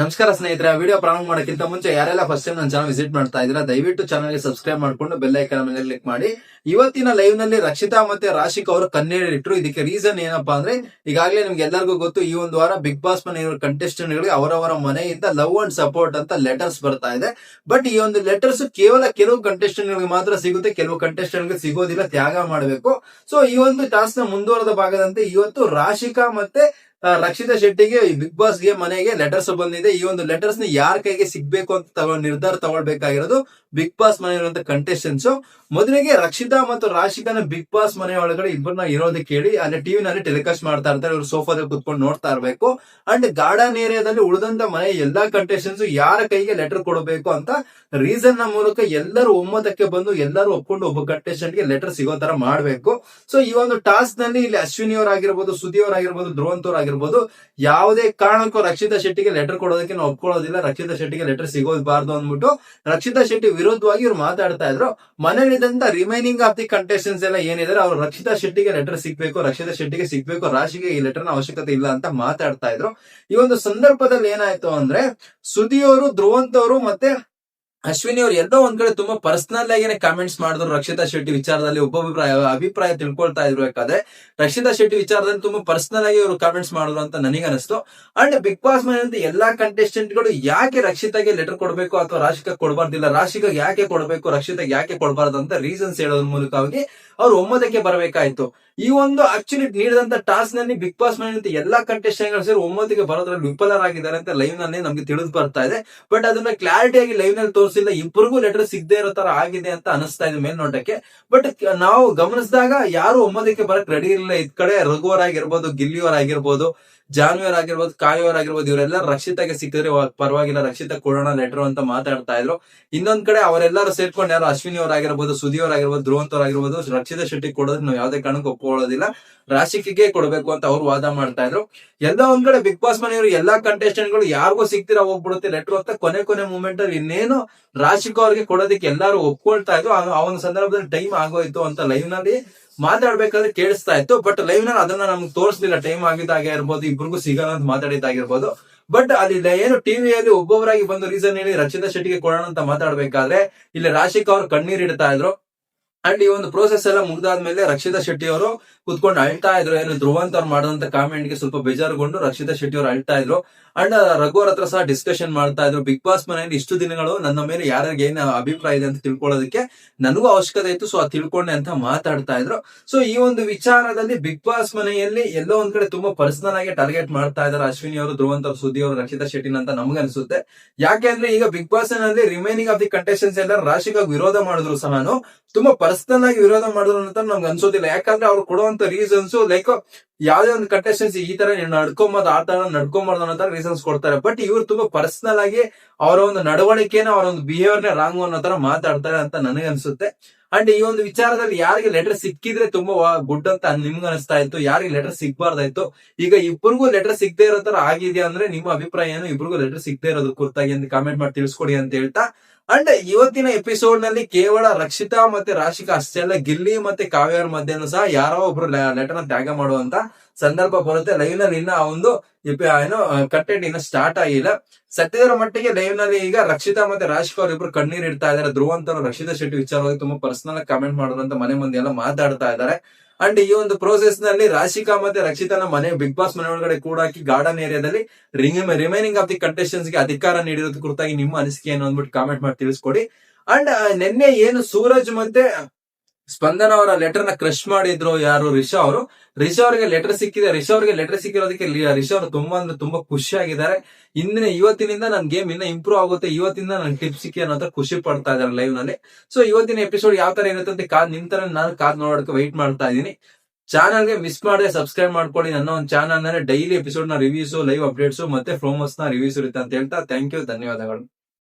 ನಮಸ್ಕಾರ ಸ್ನೇಹಿತರೆ ವಿಡಿಯೋ ಪ್ರಾರಂಭ ಮಾಡೋಕ್ಕಿಂತ ಮುಂಚೆ ಯಾರೆಲ್ಲ ಫಸ್ಟ್ ಟೈಮ್ ನನ್ನ ಚಾನಲ್ ವಿಸಿಟ್ ಮಾಡ್ತಾ ಇದ್ದೀರಾ, ದಯವಿಟ್ಟು ಚಾನಲ್ಗೆ ಸಬ್ಸ್ಕ್ರೈಬ್ ಮಾಡ್ಕೊಂಡು ಬೆಲ್ ಐಕನ್ ಮೇಲೆ ಕ್ಲಿಕ್ ಮಾಡಿ. ಇವತ್ತಿನ ಲೈವ್ನಲ್ಲಿ ರಕ್ಷಿತಾ ಮತ್ತೆ ರಾಶಿಕ್ ಅವರು ಕನ್ನೇರಿಟ್ರು ಇದಕ್ಕೆ ರೀಸನ್ ಏನಪ್ಪಾ ಅಂದ್ರೆ, ಈಗಾಗಲೇ ನಿಮ್ಗೆ ಎಲ್ಲರಿಗೂ ಗೊತ್ತು, ಈ ಒಂದು ವಾರ ಬಿಗ್ ಬಾಸ್ ಮನೆ ಕಂಟೆಸ್ಟೆಂಟ್ ಗಳಿಗೆ ಅವರವರ ಮನೆಯಿಂದ ಲವ್ ಅಂಡ್ ಸಪೋರ್ಟ್ ಅಂತ ಲೆಟರ್ಸ್ ಬರ್ತಾ ಇದೆ. ಬಟ್ ಈ ಒಂದು ಲೆಟರ್ಸ್ ಕೇವಲ ಕೆಲವು ಕಂಟೆಸ್ಟೆಂಟ್ ಗಳಿಗೆ ಮಾತ್ರ ಸಿಗುತ್ತೆ, ಕೆಲವು ಕಂಟೆಸ್ಟೆಂಟ್ಗೆ ಸಿಗೋದಿಲ್ಲ, ತ್ಯಾಗ ಮಾಡಬೇಕು. ಸೊ ಈ ಒಂದು ಟಾಸ್ಕ್ನ ಮುಂದುವರೆದ ಭಾಗದಂತೆ ಇವತ್ತು ರಾಶಿಕಾ ಮತ್ತೆ ರಕ್ಷಿತಾ ಶೆಟ್ಟಿಗೆ ಬಿಗ್ ಬಾಸ್ಗೆ ಮನೆಗೆ ಲೆಟರ್ಸ್ ಬಂದಿದೆ. ಈ ಒಂದು ಲೆಟರ್ಸ್ನ ಯಾರ ಕೈಗೆ ಸಿಗ್ಬೇಕು ಅಂತ ತಗೊಂಡ್ ನಿರ್ಧಾರ ತಗೊಳ್ಬೇಕಾಗಿರೋದು ಬಿಗ್ ಬಾಸ್ ಮನೆಯಲ್ಲಿರುವಂತ ಕಂಟೆಸ್ಟೆಂಟ್ಸ್ ಮೊದಲಿಗೆ ರಕ್ಷಿತಾ ಮತ್ತು ರಾಶಿಕಾನ ಬಿಗ್ ಬಾಸ್ ಮನೆ ಒಳಗಡೆ ಇಬ್ಬರನ್ನ ಇರೋದಕ್ಕೆ ಕೇಳಿ, ಅಲ್ಲಿ ಟಿವಿ ನಲ್ಲಿ ಟೆಲಿಕಾಸ್ಟ್ ಮಾಡ್ತಾ ಇರ್ತಾರೆ. ಇವರು ಸೋಫಾದಲ್ಲಿ ಕುತ್ಕೊಂಡು ನೋಡ್ತಾ ಇರಬೇಕು. ಅಂಡ್ ಗಾರ್ಡನ್ ಏರಿಯಾದಲ್ಲಿ ಉಳಿದಂತ ಮನೆ ಎಲ್ಲಾ ಕಂಟೆಸ್ಟೆಂಟ್ಸ್ ಯಾರ ಕೈಗೆ ಲೆಟರ್ ಕೊಡಬೇಕು ಅಂತ ರೀಸನ್ನ ಮೂಲಕ ಎಲ್ಲರೂ ಒಮ್ಮತಕ್ಕೆ ಬಂದು, ಎಲ್ಲರೂ ಒಪ್ಕೊಂಡು ಒಬ್ಬ ಕಂಟೆಸ್ಟೆಂಟ್ಗೆ ಲೆಟರ್ ಸಿಗೋ ತರ ಮಾಡಬೇಕು. ಸೊ ಈ ಒಂದು ಟಾಸ್ಕ್ನಲ್ಲಿ ಇಲ್ಲಿ ಅಶ್ವಿನಿ ಅವರಾಗಿರ್ಬೋದು ಸುದಿ ಅವರಾಗಿರ್ಬೋದು ಧ್ರುವಂತ್ ಯಾವುದೇ ಕಾರಣಕ್ಕೂ ರಕ್ಷಿತಾ ಶೆಟ್ಟಿಗೆ ಲೆಟರ್ ಕೊಡೋದಕ್ಕೆ ನಾವು ಒಪ್ಕೊಳ್ಳೋದಿಲ್ಲ. ರಕ್ಷಿತಾ ಶೆಟ್ಟಿಗೆ ಲೆಟರ್ ಸಿಗೋದ್ಬಾರ್ದು ಅಂದ್ಬಿಟ್ಟು ರಕ್ಷಿತಾ ಶೆಟ್ಟಿ ವಿರೋಧವಾಗಿ ಇವ್ರು ಮಾತಾಡ್ತಾ ಇದ್ರು. ಮನೆಯಲ್ಲಿದ್ದಂತ ರಿಮೈನಿಂಗ್ ಆಫ್ ದಿ ಕಂಟೆಸ್ಟೆನ್ಸ್ ಎಲ್ಲ ಏನಿದ್ದಾರೆ ಅವ್ರು ರಕ್ಷಿತಾ ಶೆಟ್ಟಿಗೆ ಲೆಟರ್ ಸಿಗ್ಬೇಕು, ರಕ್ಷಿತಾ ಶೆಟ್ಟಿಗೆ ಸಿಗ್ಬೇಕು, ರಾಶಿಗೆ ಈ ಲೆಟರ್ನ ಅವಶ್ಯಕತೆ ಇಲ್ಲ ಅಂತ ಮಾತಾಡ್ತಾ ಇದ್ರು. ಈ ಒಂದು ಸಂದರ್ಭದಲ್ಲಿ ಏನಾಯ್ತು ಅಂದ್ರೆ ಸುದಿಯವರು ಧ್ರುವಂತವರು ಮತ್ತೆ ಅಶ್ವಿನಿ ಅವ್ರು ಎಲ್ಲೋ ಒಂದ್ ಕಡೆ ತುಂಬಾ ಪರ್ಸನಲ್ ಆಗಿನೇ ಕಾಮೆಂಟ್ಸ್ ಮಾಡಿದ್ರು. ರಕ್ಷಿತಾ ಶೆಟ್ಟಿ ವಿಚಾರದಲ್ಲಿ ಉಪಭಿಪ್ರಾಯ ಅಭಿಪ್ರಾಯ ತಿಳ್ಕೊಳ್ತಾ ಇರ್ಬೇಕಾದ್ರೆ ರಕ್ಷಿತಾ ಶೆಟ್ಟಿ ವಿಚಾರದಲ್ಲಿ ತುಂಬಾ ಪರ್ಸನಲ್ ಆಗಿ ಅವರು ಕಾಮೆಂಟ್ಸ್ ಮಾಡಿದ್ರು ಅಂತ ನನಗೆ ಅನಿಸ್ತು ಅಂಡ್ ಬಿಗ್ ಬಾಸ್ ಮನೆಯಿಂದ ಎಲ್ಲಾ ಕಂಟೆಸ್ಟೆಂಟ್ಗಳು ಯಾಕೆ ರಕ್ಷಿತಾಗೆ ಲೆಟರ್ ಕೊಡಬೇಕು ಅಥವಾ ರಾಶಿಕಾ ಕೊಡಬಾರ್ದಿಲ್ಲ, ರಾಶಿಕಾ ಯಾಕೆ ಕೊಡಬೇಕು, ರಕ್ಷಿತಾಗೆ ಯಾಕೆ ಕೊಡಬಾರ್ದು ಅಂತ ರೀಸನ್ಸ್ ಹೇಳೋದ್ರ ಮೂಲಕವಾಗಿ ಅವ್ರು ಒಮ್ಮತಕ್ಕೆ ಬರಬೇಕಾಯ್ತು. ಈ ಒಂದು ಆಕ್ಚುಲಿ ನೀಡಿದಂತ ಟಾಸ್ಕ್ನಲ್ಲಿ ಬಿಗ್ ಬಾಸ್ ಮನೆಯಂತ ಎಲ್ಲಾ ಕಂಟೆಸ್ಟೆಂಟ್ಗಳು ಸೇರಿ ಒಮ್ಮತಿಗೆ ಬರೋದ್ರಲ್ಲಿ ವಿಫಲರಾಗಿದ್ದಾರೆ ಅಂತ ಲೈವ್ನಲ್ಲಿ ನಮ್ಗೆ ತಿಳಿದು ಬರ್ತಾ ಇದೆ. ಬಟ್ ಅದನ್ನ ಕ್ಲಾರಿಟಿ ಆಗಿ ಲೈವ್ನಲ್ಲಿ ತೋರಿಸಿಲ್ಲ ಇಬ್ಬರಿಗೂ ಲೆಟರ್ ಸಿಗದೆ ಇರೋ ತರ ಆಗಿದೆ ಅಂತ ಅನಿಸ್ತಾ ಇದೆ ಮೇಲ್ನೋಟಕ್ಕೆ. ಬಟ್ ನಾವು ಗಮನಿಸಿದಾಗ ಯಾರು ಒಮ್ಮದಕ್ಕೆ ಬರಕ್ ರೆಡಿ ಇರಲಿಲ್ಲ. ಇದ್ ಕಡೆ ರಘುವರ್ ಆಗಿರ್ಬೋದು, ಗಿಲ್ಲಿಯವರ್ ಆಗಿರ್ಬೋದು, ಜಾನ್ವಿಯರ್ ಆಗಿರ್ಬೋದು ಕಾಯುವರ್ ಆಗಿರ್ಬೋದು, ಇವರೆಲ್ಲ ರಕ್ಷಿತಾಗೆ ಸಿಕ್ಕಿದ್ರೆ ಪರವಾಗಿಲ್ಲ, ರಕ್ಷಿತಾ ಕೊಡೋಣ ಲೆಟರ್ ಅಂತ ಮಾತಾಡ್ತಾ ಇದ್ರು. ಇನ್ನೊಂದ್ ಕಡೆ ಅವರೆಲ್ಲರೂ ಸೇರ್ಕೊಂಡು ಯಾರು ಅಶ್ವಿನಿ ಅವರಾಗಿರ್ಬೋದು ಸುದಿ ಆಗಿರ್ಬೋದು ಧ್ರುವಂತ್ ಅವರಾಗಿರ್ಬೋದು ರಕ್ಷಿತ ಶೆಟ್ಟಿ ಕೊಡೋದಕ್ಕೆ ನಾವು ಯಾವ್ದೇ ಕಾರಣಕ್ಕೂ ಒಪ್ಪಿಕೊಳ್ಳೋದಿಲ್ಲ ರಾಶಿಕಿಗೆ ಕೊಡಬೇಕು ಅಂತ ಅವ್ರು ವಾದ ಮಾಡ್ತಾ ಇದ್ರು. ಎಲ್ಲ ಒಂದ್ ಕಡೆ ಬಿಗ್ ಬಾಸ್ ಮನೆಯವರು ಎಲ್ಲಾ ಕಂಟೆಸ್ಟೆಂಟ್ಗಳು ಯಾರಿಗೂ ಸಿಕ್ತಿರ ಹೋಗ್ಬಿಡುತ್ತೆ ಲೆಟರ್ ಅಂತ ಕೊನೆ ಕೊನೆ ಮೂಮೆಂಟ್ ಅಲ್ಲಿ ಇನ್ನೇನು ರಾಶಿಕಾ ಅವ್ರಿಗೆ ಕೊಡೋದಕ್ಕೆ ಎಲ್ಲಾರು ಒಪ್ಕೊಳ್ತಾ ಇದ್ರು. ಆ- ಒಂದು ಸಂದರ್ಭದಲ್ಲಿ ಟೈಮ್ ಆಗೋಯ್ತು ಅಂತ ಲೈವ್ನಲ್ಲಿ ಮಾತಾಡ್ಬೇಕಾದ್ರೆ ಕೇಳಿಸ್ತಾ ಇತ್ತು. ಬಟ್ ಲೈವ್ನಲ್ಲಿ ಅದನ್ನ ನಮ್ಗೆ ತೋರಿಸ್ಲಿಲ್ಲ. ಟೈಮ್ ಆಗಿದ್ದಾಗೆ ಇರ್ಬೋದು, ಇಬ್ರಿಗೂ ಸಿಗಲ್ಲ ಅಂತ ಮಾತಾಡಿದ್ದಾಗಿರ್ಬೋದು. ಬಟ್ ಅಲ್ಲಿ ಏನು ಟಿವಿಯಲ್ಲಿ ಒಬ್ಬೊಬ್ಬರಾಗಿ ಬಂದು ರೀಸನ್ ಹೇಳಿ ರಚಿತಾ ಶೆಟ್ಟಿಗೆ ಕೊಡೋಣ ಅಂತ ಮಾತಾಡ್ಬೇಕಾದ್ರೆ ಇಲ್ಲಿ ರಾಶಿಕ ಅವ್ರು ಕಣ್ಣೀರ್ ಇಡ್ತಾ ಇದ್ರು. ಅಂಡ್ ಈ ಒಂದು ಪ್ರೋಸೆಸ್ ಎಲ್ಲ ಮುಗ್ದಾದ್ಮೇಲೆ ರಕ್ಷಿತಾ ಶೆಟ್ಟಿ ಅವರು ಕುತ್ಕೊಂಡು ಅಳ್ತಾ ಇದ್ರು. ಏನು ಧ್ರುವಂತ ಅವ್ರು ಮಾಡಿದಂತ ಕಾಮೆಂಟ್ಗೆ ಸ್ವಲ್ಪ ಬೇಜಾರುಗೊಂಡು ರಕ್ಷಿತಾ ಶೆಟ್ಟಿ ಅವರು ಅಳ್ತಾ ಇದ್ರು. ಅಂಡ್ ರಘುವರ್ ಹತ್ರ ಸಹ ಡಿಸ್ಕಷನ್ ಮಾಡ್ತಾ ಇದ್ರು. ಬಿಗ್ ಬಾಸ್ ಮನೆಯಲ್ಲಿ ಇಷ್ಟು ದಿನಗಳು ನನ್ನ ಮೇಲೆ ಯಾರ್ಯಾರಿಗೆ ಏನ್ ಅಭಿಪ್ರಾಯ ಇದೆ ಅಂತ ತಿಳ್ಕೊಳ್ಳೋದಕ್ಕೆ ನನಗೂ ಅವಶ್ಯಕತೆ ಇತ್ತು. ಸೊ ಅದು ತಿಳ್ಕೊಂಡೆ ಅಂತ ಮಾತಾಡ್ತಾ ಇದ್ರು. ಸೊ ಈ ಒಂದು ವಿಚಾರದಲ್ಲಿ ಬಿಗ್ ಬಾಸ್ ಮನೆಯಲ್ಲಿ ಎಲ್ಲೋ ಒಂದ್ ಕಡೆ ತುಂಬಾ ಪರ್ಸನಲ್ ಆಗಿ ಟಾರ್ಗೆಟ್ ಮಾಡ್ತಾ ಇದಾರೆ ಅಶ್ವಿನಿ ಅವರು, ಧ್ರುವಂತ್ ಅವರು, ಸುದ್ದಿ ಅವರು, ರಕ್ಷಿತಾ ಶೆಟ್ಟಿ ಅಂತ ನಮ್ಗೆ ಅನ್ಸುತ್ತೆ. ಯಾಕೆ ಅಂದ್ರೆ ಈಗ ಬಿಗ್ ಬಾಸ್ನಲ್ಲಿ ರಿಮೈನಿಂಗ್ ಆಫ್ ದಿ ಕಂಟೆಸ್ಟೆನ್ಸ್ ಎಲ್ಲ ರಾಶಿಗಾಗಿ ವಿರೋಧ ಮಾಡಿದ್ರು ಸಹ ತುಂಬಾ ಪರ್ಸನಲ್ ಆಗಿ ವಿರೋಧ ಮಾಡಿದ್ರು ಅಂತ ನಮ್ಗೆ ಅನ್ಸೋದಿಲ್ಲ. ಯಾಕಂದ್ರೆ ಅವ್ರು ಕೊಡುವಂತ ರೀಸನ್ಸ್ ಲೈಕ್ ಯಾವ್ದೇ ಒಂದು ಕಂಟೆಸ್ಟೆನ್ಸ್ ಈ ತರ ನಡ್ಕೊಂಬಾರ್ದು, ಆ ತರ ನಡ್ಕೊಂಬಾರ್ದು ಅನ್ನೋ ತರ ರೀಸನ್ಸ್ ಕೊಡ್ತಾರೆ. ಬಟ್ ಇವ್ರು ತುಂಬಾ ಪರ್ಸನಲ್ ಆಗಿ ಅವರ ಒಂದು ನಡವಳಿಕೆನ, ಅವರ ಒಂದು ಬಿಹೇವಿಯರ್ ರಾಂಗ್ ಅನ್ನೋ ತರ ಮಾತಾಡ್ತಾರೆ ಅಂತ ನನಗೆ ಅನ್ಸುತ್ತೆ. ಅಂಡ್ ಈ ಒಂದು ವಿಚಾರದಲ್ಲಿ ಯಾರಿಗೆ ಲೆಟರ್ ಸಿಕ್ಕಿದ್ರೆ ತುಂಬಾ ಗುಡ್ ಅಂತ ನಿಮ್ಗೆ ಅನಿಸ್ತಾ ಇತ್ತು, ಯಾರಿಗೆ ಲೆಟರ್ ಸಿಗ್ಬಾರ್ದಾಯ್ತು, ಈಗ ಇಬ್ಬರಿಗೂ ಲೆಟರ್ ಸಿಗದೆ ಇರೋ ತರ ಆಗಿದೆಯಾ ಅಂದ್ರೆ ನಿಮ್ಮ ಅಭಿಪ್ರಾಯ ಏನು? ಇಬ್ಬರಿಗೂ ಲೆಟರ್ ಸಿಗದೆ ಇರೋದು ಕುರಿತಾಗಿ ಅಂತ ಕಾಮೆಂಟ್ ಮಾಡಿ ತಿಳಿಸ್ಕೊಡಿ ಅಂತ ಹೇಳ್ತಾ ಅಂಡ್ ಇವತ್ತಿನ ಎಪಿಸೋಡ್ನಲ್ಲಿ ಕೇವಲ ರಕ್ಷಿತಾ ಮತ್ತೆ ರಾಶಿಕಾ, ಅಷ್ಟೇ ಅಲ್ಲ ಗಿಲ್ಲಿ ಮತ್ತೆ ಕಾವ್ಯರ ಮಧ್ಯನೂ ಸಹ ಯಾರೋ ಒಬ್ರು ಲೆಟರ್ನ ತ್ಯಾಗ ಮಾಡುವಂತ ಸಂದರ್ಭ ಬರುತ್ತೆ. ಲೈವ್ನಲ್ಲಿ ಇನ್ನ ಒಂದು ಏನು ಕಂಟೆಂಟ್ ಇನ್ನ ಸ್ಟಾರ್ಟ್ ಆಗಿಲ್ಲ. ಸತ್ಯದರ ಮಟ್ಟಿಗೆ ಲೈವ್ನಲ್ಲಿ ಈಗ ರಕ್ಷಿತಾ ಮತ್ತೆ ರಾಶಿಕಾ ಇಬ್ರು ಕಣ್ಣೀರ್ ಇಡ್ತಾ ಇದಾರೆ. ಧ್ರುವ ಅಂತ ರಕ್ಷಿತಾ ಶೆಟ್ಟಿ ವಿಚಾರವಾಗಿ ತುಂಬಾ ಪರ್ಸನಲ್ ಕಾಮೆಂಟ್ ಮಾಡೋರು ಮನೆ ಮಂದಿ ಎಲ್ಲ ಮಾತಾಡ್ತಾ ಇದ್ದಾರೆ ಅಂಡ್ ಈ ಒಂದು ಪ್ರೋಸೆಸ್ನಲ್ಲಿ ರಾಶಿಕಾ ಮತ್ತೆ ರಕ್ಷಿತಾನ ಮನೆ ಬಿಗ್ ಬಾಸ್ ಮನೆ ಒಳಗಡೆ ಕೂಡ ಹಾಕಿ ಗಾರ್ಡನ್ ಏರಿಯಾದಲ್ಲಿ ರಿಮೈನಿಂಗ್ ಆಫ್ ದಿ ಕಂಟೆಸ್ಟೆಂಟ್ಸ್ಗೆ ಅಧಿಕಾರ ನೀಡಿರೋದು ಕುರಿತಾಗಿ ನಿಮ್ಮ ಅನಿಸಿಕೆ ಏನು ಅಂದ್ಬಿಟ್ಟು ಕಾಮೆಂಟ್ ಮಾಡಿ ತಿಳಿಸ್ಕೊಡಿ. ಅಂಡ್ ನಿನ್ನೆ ಏನು ಸೂರಜ್ ಮತ್ತೆ ಸ್ಪಂದನ ಅವರ ಲೆಟರ್ನ ಕ್ರಶ್ ಮಾಡಿದ್ರು ಯಾರು? ರಿಷಾ ಅವರು. ರಿಷಾ ಅವರಿಗೆ ಲೆಟರ್ ಸಿಕ್ಕಿದೆ. ರಿಷಾ ಅವರಿಗೆ ಲೆಟರ್ ಸಿಕ್ಕಿರೋದಕ್ಕೆ ರಿಷಾ ಅವರು ತುಂಬಾ ಅಂದ್ರೆ ತುಂಬಾ ಖುಷಿ ಆಗಿದ್ದಾರೆ ಇಂದಿನ ಇವತ್ತಿನಿಂದ ನನ್ ಗೇಮ್ ಇನ್ನ ಇಂಪ್ರೂವ್ ಆಗುತ್ತೆ. ಇವತ್ತಿಂದ ನನ್ ಟಿಪ್ ಸಿಕ್ಕಿ ಅನ್ನೋ ಖುಷಿ ಪಡ್ತಾ ಇದ್ದಾರೆ ಲೈವ್ನಲ್ಲಿ. ಸೊ ಇವತ್ತಿನ ಎಪಿಸೋಡ್ ಯಾವ ತರ ಇರುತ್ತೆ ಅಂತ ಕಾದ್ ನಿಮ್ ತರ ನಾನು ಕಾದ್ ನೋಡೋಕೆ ವೈಟ್ ಮಾಡ್ತಾ ಇದೀನಿ ಚಾನಲ್ಗೆ ಮಿಸ್ ಮಾಡದೆ ಸಬ್ಸ್ಕ್ರೈಬ್ ಮಾಡ್ಕೊಳ್ಳಿ. ನನ್ನ ಒಂದು ಚಾನಲ್ನಲ್ಲಿ ಡೈಲಿ ಎಪಿಸೋಡ್ನ ರಿವ್ಯೂಸ್ ಲೈವ್ ಅಪ್ಡೇಟ್ಸ್ ಮತ್ತೆ ಪ್ರೋಮೋಸ್ನ ರಿವ್ಯೂಸ್ ಇರುತ್ತೆ ಅಂತ ಹೇಳ್ತಾ ಥ್ಯಾಂಕ್ ಯು ಧನ್ಯವಾದಗಳು.